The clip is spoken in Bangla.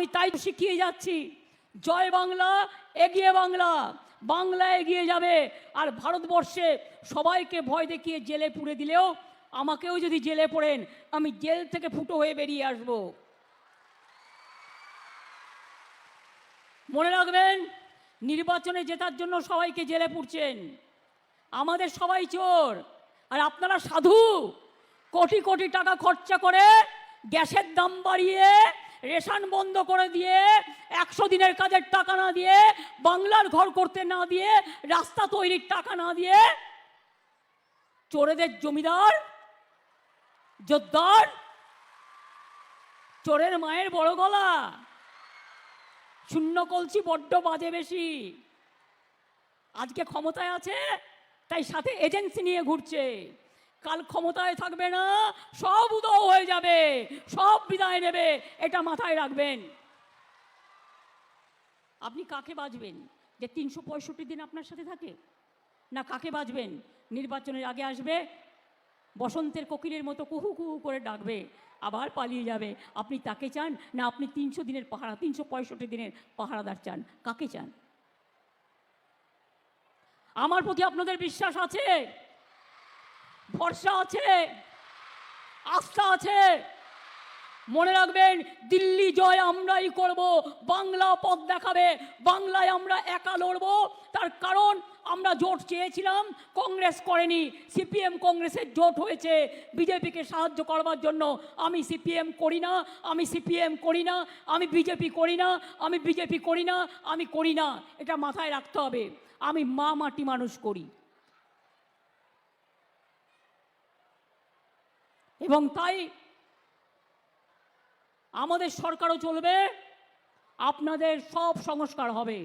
আমি তাই শিখিয়ে যাচ্ছি। জয় বাংলা, এগিয়ে বাংলা। বাংলা এগিয়ে যাবে। আর ভারতবর্ষে সবাইকে ভয় দেখিয়ে জেলে পুড়ে দিলেও আমাকেও যদি জেলে পড়েন, আমি জেল থেকে ফুটো হয়ে বেরিয়ে আসব। মনে রাখবেন, নির্বাচনে জেতার জন্য সবাইকে জেলে পুড়ছেন। আমাদের সবাই চোর। আর আপনারা সাধু, কোটি কোটি টাকা খরচা করে গ্যাসের দাম বাড়িয়ে রেশন বন্ধ করে দিয়ে, একশো দিনের কাজের টাকা না দিয়ে, বাংলার ঘর করতে না দিয়ে, রাস্তা তৈরির টাকা না দিয়ে, চোরেদের জমিদার, জোরদার, চোরের মায়ের বড় গলা, শূন্য কলসি বড্ড বাজে বেশি। আজকে ক্ষমতায় আছে, তাই সাথে এজেন্সি নিয়ে ঘুরছে। কাল ক্ষমতায় থাকবে না, সব উদয় হয়ে যাবে, সব বিদায় নেবে, এটা মাথায় রাখবেন। আপনি কাকে বাজবেন? যে তিনশো পঁয়ষট্টি দিন আপনার সাথে থাকে? না কাকে বাজবেন? নির্বাচনের আগে আসবে, বসন্তের কোকিলের মতো কুহু কুহু করে ডাকবে, আবার পালিয়ে যাবে। আপনি তাকে চান? না, আপনি তিনশো দিনের পাহারা, তিনশো পঁয়ষট্টি দিনের পাহারাদার চান? কাকে চান? আমার প্রতি আপনাদের বিশ্বাস আছে? ভরসা আছে, আস্থা আছে। মনে রাখবেন, দিল্লি জয় আমরাই করব, বাংলা পথ দেখাবে, বাংলায় আমরা একা লড়ব। তার কারণ, আমরা জোট চেয়েছিলাম, কংগ্রেস করেনি, সিপিএম কংগ্রেসের জোট হয়েছে। বিজেপিকে সাহায্য করবার জন্য আমি সিপিএম করি না, আমি সিপিএম করি না, আমি বিজেপি করি না, আমি বিজেপি করি না, আমি করি না। এটা মাথায় রাখতে হবে। আমি মা মাটি মানুষ করি। এবং তাই আমাদের সরকারও চলবে আপনাদের সব সংস্কার হবে।